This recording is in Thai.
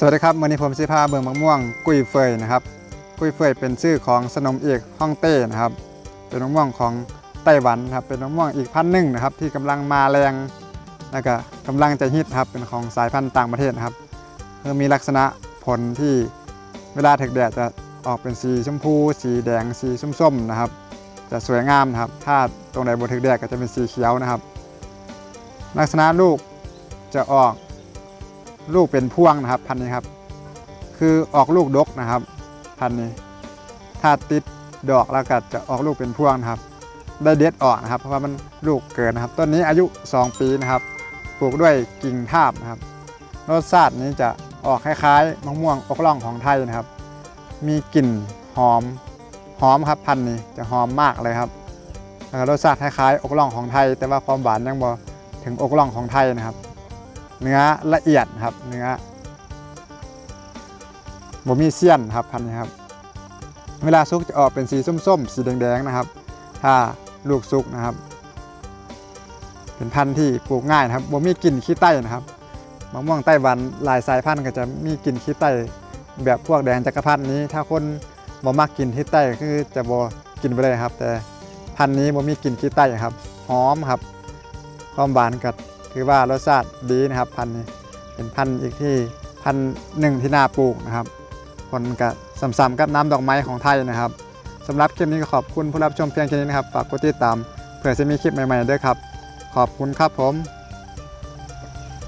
สวัสดีครับวันนี้ผมสิพาเบิงมะม่วง กุ้ยเฟยนะครับ กุ้ยเฟยเป็นชื่อของสนมเอกฮ่องเต้นะครับ เป็นมะม่วงของไต้หวันครับ เป็นมะม่วงอีกพันหนึ่งนะครับ ที่กำลังมาแรงแล้วก็กำลังจะฮิตครับเป็นของสายพันธุ์ต่างประเทศนะครับคือมีลักษณะผลที่เวลาถึกแดดจะออกเป็นสีชมพู สีแดง สีส้มๆนะครับ จะสวยงามนะครับ ถ้าตรงไหนบนถึกแดดก็จะเป็นสีเขียวนะครับ ลักษณะลูกจะออก ลูกเป็นพวงนะครับ พันนี้ครับ คือออกลูกดกนะครับ พันนี้ถ้าติดดอกแล้วก็จะออกลูกเป็นพวงนะครับ ได้เด็ดออกนะครับ เพราะว่ามันลูกเกินนะครับ ต้นนี้อายุ 2 ปีนะครับ ปลูกด้วยกิ่งทาบนะครับ รสชาตินี้จะออกคล้ายๆมะม่วงอกล่องของไทยนะครับ มีกลิ่นหอมหอมครับพันนี้จะหอมมากเลยครับรสชาติคล้ายๆอกล่องของไทย แต่ว่าความหวานยังบ่ถึงอกล่องของไทยนะครับ เนื้อละเอียดครับ เนื้อบ่มีเสี้ยนครับพันธุ์นี้ครับ เวลาสุกจะออกเป็นสีส้มๆ สีแดงๆนะครับ ถ้าลูกสุกนะครับ เป็นพันธุ์ที่ปลูกง่ายนะครับบ่มีกลิ่นขี้ไต้นะครับมะม่วงไต้หวันหลายสายพันธุ์ก็จะมีกลิ่นขี้ไต้แบบพวกแดงจักรพรรดินี้ ถ้าคนบ่มักกลิ่นขี้ไต้คือจะบ่กินไปเลยครับ แต่พันธุ์นี้บ่มีกลิ่นขี้ไต้ครับหอมครับ ความหวานก็ ถือว่ารสชาติดีนะครับพันธุ์นี้เป็นพันธุ์อีกที่พันธุ์หนึ่งที่น่าปลูกนะครับคนก็ซ้ำๆกับน้ำดอกไม้ของไทยนะครับสำหรับคลิปนี้ก็ขอบคุณผู้รับชมเพียงแค่นี้นะครับฝากกดติดตามเผื่อจะมีคลิปใหม่ๆด้วยครับ ขอบคุณครับผม